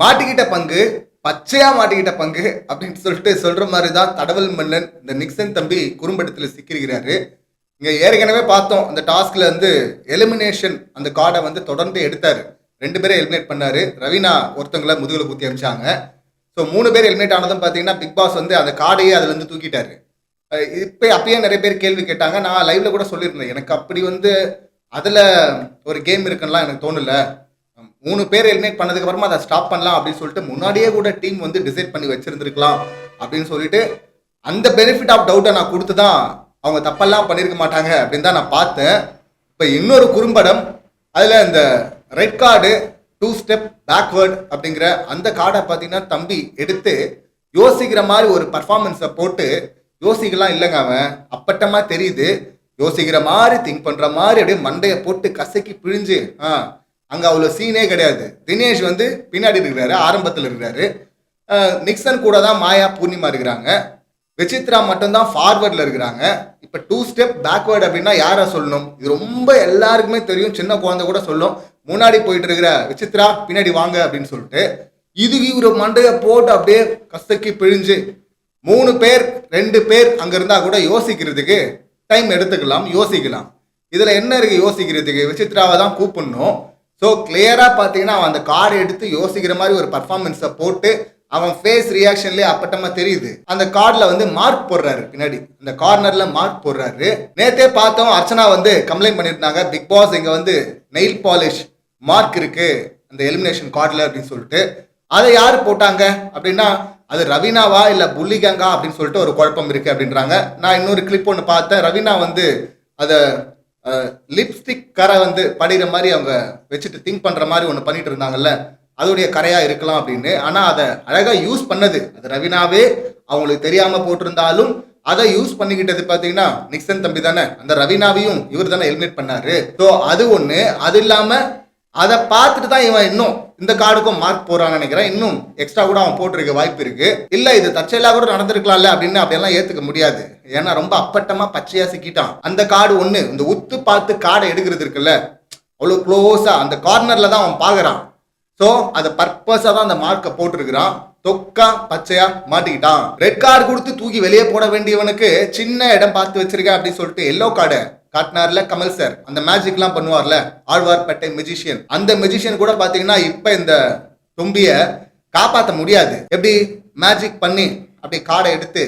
மாட்டிக்கிட்ட பங்கு பச்சையா மாட்டிக்கிட்ட பங்கு அப்படின்னு சொல்லிட்டு சொல்ற மாதிரி தான் தடவல் மன்னன் இந்த நிக்சன் தம்பி குறும்படத்தில் சிக்கிருக்கிறாரு இங்க ஏற்கனவே பார்த்தோம் அந்த டாஸ்க்ல வந்து எலிமினேஷன் அந்த கார்டை வந்து தொடர்ந்து எடுத்தாரு. ரெண்டு பேரும் எலிமினேட் பண்ணாரு. ரவீனா ஒருத்தவங்களை முதுகுல குத்தி அமிச்சாங்க. ஸோ மூணு பேர் எலிமினேட் ஆனதும் பார்த்தீங்கன்னா பிக் பாஸ் வந்து அந்த கார்டையே அதுல இருந்து தூக்கிட்டாரு. இப்போ அப்பயே நிறைய பேர் கேள்வி கேட்டாங்க. நான் லைவ்ல கூட சொல்லியிருந்தேன். எனக்கு அப்படி வந்து அதுல ஒரு கேம் இருக்குன்னா எனக்கு தோணல. மூணு பேர் எலிமினேட் பண்ணதுக்கு அப்புறமா அதை ஸ்டாப் பண்ணலாம் அப்படின்னு சொல்லிட்டு முன்னாடியே கூட டீம் வந்து டிசைட் பண்ணி வச்சிருந்துருக்கலாம் அப்படின்னு சொல்லிட்டு அந்த பெனிஃபிட் ஆஃப் டவுட்டை நான் கொடுத்து தான் அவங்க தப்பெல்லாம் பண்ணியிருக்க மாட்டாங்க அப்படின்னு தான் நான் பார்த்தேன். இப்போ இன்னொரு குறும்படம் அதில் இந்த red card two step backward அப்படிங்கிற அந்த கார்டை பார்த்தீங்கன்னா தம்பி எடுத்து யோசிக்கிற மாதிரி ஒரு பர்ஃபார்மன்ஸை போட்டு யோசிக்கலாம் இல்லைங்க அவன் அப்பட்டமாக தெரியுது. யோசிக்கிற மாதிரி திங்க் பண்ணுற மாதிரி அப்படியே மண்டையை போட்டு கசக்கி பிழிஞ்சு ஆ அங்கே அவ்வளோ சீனே கிடையாது. தினேஷ் வந்து பின்னாடி இருக்கிறாரு ஆரம்பத்தில் இருக்கிறாரு. நிக்சன் கூட தான் மாயா பூர்ணிமா இருக்கிறாங்க. விசித்ரா மட்டும்தான் ஃபார்வர்டில் இருக்கிறாங்க. இப்போ டூ ஸ்டெப் பேக்வேர்டு அப்படின்னா யாரை சொல்லணும்? இது ரொம்ப எல்லாருக்குமே தெரியும். சின்ன குழந்தை கூட சொல்லும். முன்னாடி போயிட்டு இருக்கிற விசித்ரா பின்னாடி வாங்க அப்படின்னு சொல்லிட்டு இது இவர் மண்டையை போட்டு அப்படியே கசக்கி பிழிஞ்சு மூணு பேர் ரெண்டு பேர் அங்கே இருந்தால் கூட யோசிக்கிறதுக்கு டைம் எடுத்துக்கலாம் யோசிக்கலாம். இதில் என்ன இருக்குது யோசிக்கிறதுக்கு? விசித்ராவை தான் கூப்பிடணும். ஸோ கிளியராக பார்த்தீங்கன்னா அவன் அந்த கார்டை எடுத்து யோசிக்கிற மாதிரி ஒரு பர்ஃபார்மன்ஸை போட்டு அவன் ஃபேஸ் ரியாக்ஷன்லேயே அப்பட்டமாக தெரியுது. அந்த கார்டில் வந்து மார்க் போடுறாரு பின்னாடி. அந்த கார்னரில் மார்க் போடுறாரு. நேத்தே பார்த்தோம் அர்ச்சனா வந்து கம்ப்ளைண்ட் பண்ணியிருந்தாங்க. பிக் பாஸ் இங்கே வந்து நெயில் பாலிஷ் மார்க் இருக்குது அந்த எலிமினேஷன் கார்டில் அப்படின்னு சொல்லிட்டு. அதை யார் போட்டாங்க? அப்படின்னா அது ரவீனாவா இல்லை புள்ளிகங்கா அப்படின்னு சொல்லிட்டு ஒரு குழப்பம் இருக்குது அப்படின்றாங்க. நான் இன்னொரு கிளிப் ஒன்று பார்த்தேன். ரவீனா வந்து அதை லிப்ஸ்டிக் கரை வந்து படிகிற மாதிரி அவங்க வச்சுட்டு திங்க் பண்ணுற மாதிரி ஒன்று பண்ணிட்டு இருந்தாங்கல்ல அதோடைய கரையாக இருக்கலாம் அப்படின்னு. ஆனால் அதை அழகாக யூஸ் பண்ணது அது ரவினாவே அவங்களுக்கு தெரியாமல் போட்டிருந்தாலும் அதை யூஸ் பண்ணிக்கிட்டது பார்த்தீங்கன்னா நிக்சன் தம்பி தானே. அந்த ரவீனாவையும் இவர் தானே ஹெல்மெட் பண்ணாரு. ஸோ அது ஒன்று அது இல்லாமல் அதை பார்த்துட்டு தான் இவன் இன்னும் இந்த கார்டுக்கும் மார்க் போறான்னு நினைக்கிறேன். இன்னும் எக்ஸ்ட்ரா கூட அவன் போட்டிருக்க வாய்ப்பு இருக்கு. இல்ல இது தற்செயலா கூட நடந்திருக்கலாம்ல அப்படின்னு அப்படியெல்லாம் ஏத்துக்க முடியாது. ஏன்னா ரொம்ப அப்பட்டமா பச்சையா சிக்கிட்டான். அந்த கார்டு ஒண்ணு இந்த உத்து பார்த்து கார்டை எடுக்கிறது இருக்குல்ல அவ்வளோ க்ளோஸா அந்த கார்னர்ல தான் அவன் பாக்குறான். ஸோ அதை பர்பஸா தான் அந்த மார்க்கை போட்டிருக்கிறான். தொக்கா பச்சையா மாட்டிக்கிட்டான். ரெட் கார்டு கொடுத்து தூக்கி வெளியே போட வேண்டியவனுக்கு சின்ன இடம் பார்த்து வச்சிருக்கேன் அப்படின்னு சொல்லிட்டு எல்லோ கார்டை காட்டினார்ல கமல் சார் அந்த மேஜிக்லாம் பண்ணுவார்ல ஆழ்வார்பேட்டை மெஜிஷியன் அந்த மெஜிஷியன் கூட பாத்தீங்கன்னா இப்ப இந்த தும்பிய காப்பாற்ற முடியாது. எப்படி? மேஜிக் பண்ணி அப்படி கார்டை எடுத்து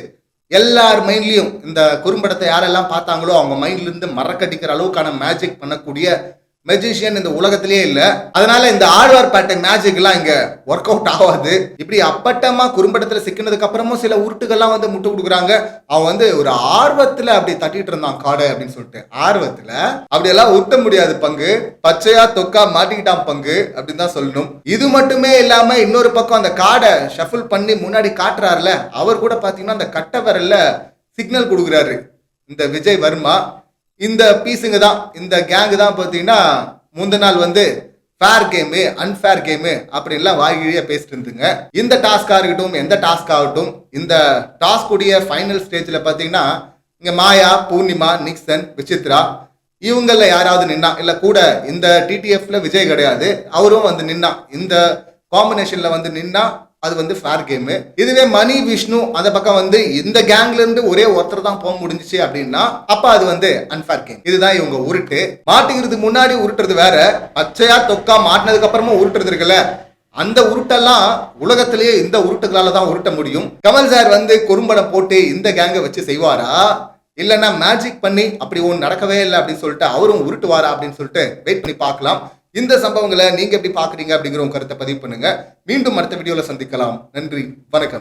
எல்லார் மைண்ட்லயும் இந்த குறும்படத்தை யாரெல்லாம் பார்த்தாங்களோ அவங்க மைண்ட்ல இருந்து மறக்கடிக்கிற அளவுக்கான மேஜிக் பண்ணக்கூடிய மெஜிஷியன் இந்த உலகத்திலேயே இல்லை. அதனால இந்த ஆழ்வார்பேட்டை பேட்டை மேஜிக்லாம் இங்க ஒர்க் அவுட் ஆகாது. இப்படி அப்பட்டமா குறும்படத்துல சிக்கினதுக்கு அப்புறமும் சில உருட்டுகள்லாம் வந்து முட்டு கொடுக்குறாங்க. அவன் வந்து ஒரு ஆர்வத்துல அப்படி தட்டிட்டு இருந்தான் காடை அப்படின்னு சொல்லிட்டு. ஆர்வத்துல அப்படி எல்லாம் உருட்ட முடியாது பங்கு. பச்சையா தொக்கா மாட்டிக்கிட்டான் பங்கு அப்படின்னு தான் சொல்லணும். இது மட்டுமே இல்லாம இன்னொரு பக்கம் அந்த காடை ஷஃபிள் பண்ணி முன்னாடி காட்டுறாருல அவர் கூட பாத்தீங்கன்னா அந்த கட்ட விரல்ல சிக்னல் கொடுக்குறாரு. இந்த விஜய் வர்மா இந்த பீஸுங்க தான் இந்த கேங்கு தான் பார்த்தீங்கன்னா முந்தின நாள் வந்து ஃபேர் கேமு அன்ஃபேர் கேமு அப்படின்லாம் வாய்கிழியா பேசிட்டு இருந்துங்க. இந்த டாஸ்க்காக இருக்கட்டும் எந்த டாஸ்க் ஆகட்டும் இந்த டாஸ்க்குடைய ஃபைனல் ஸ்டேஜில் பார்த்தீங்கன்னா இங்கே மாயா பூர்ணிமா நிக்சன் விசித்ரா இவங்களில் யாராவது நின்னா இல்லை கூட இந்த டிடிஎஃப்ல விஜய் கிடையாது அவரும் வந்து நின்னா இந்த காம்பினேஷனில் வந்து நின்னா அது வந்து ஃபேர் கேமு இதுவே மணி விஷ்ணு அந்த பக்கம் வந்து இந்த கேங்ல இருந்து ஒரே ஒருத்தர் தான் போக முடிஞ்சுச்சு அப்படின்னா அப்ப அது வந்து அன்ஃபேர் கேம் இதுதான் இவங்க உருட்டு. மாட்டுங்கிறதுக்கு முன்னாடி உருட்டுறது வேற. பச்சையா தொக்கா மாட்டினதுக்கு அப்புறமா உருட்டுறது இருக்குல்ல. அந்த உருட்டெல்லாம் உலகத்திலேயே இந்த உருட்டுகளால தான் உருட்ட முடியும். கமல் சார் வந்து குறும்படம் போட்டு இந்த கேங்கை வச்சு செய்வாரா? இல்லைன்னா மேஜிக் பண்ணி அப்படி ஒன்று நடக்கவே இல்லை அப்படின்னு சொல்லிட்டு அவரும் உருட்டுவாரா அப்படின்னு சொல்லிட்டு வெயிட் பண்ணி பார்க்கலாம். இந்த சம்பவங்களை நீங்க எப்படி பாக்குறீங்க அப்படிங்கிற உங்க கருத்தை பதிவு பண்ணுங்க. மீண்டும் அடுத்த வீடியோல சந்திக்கலாம். நன்றி. வணக்கம்.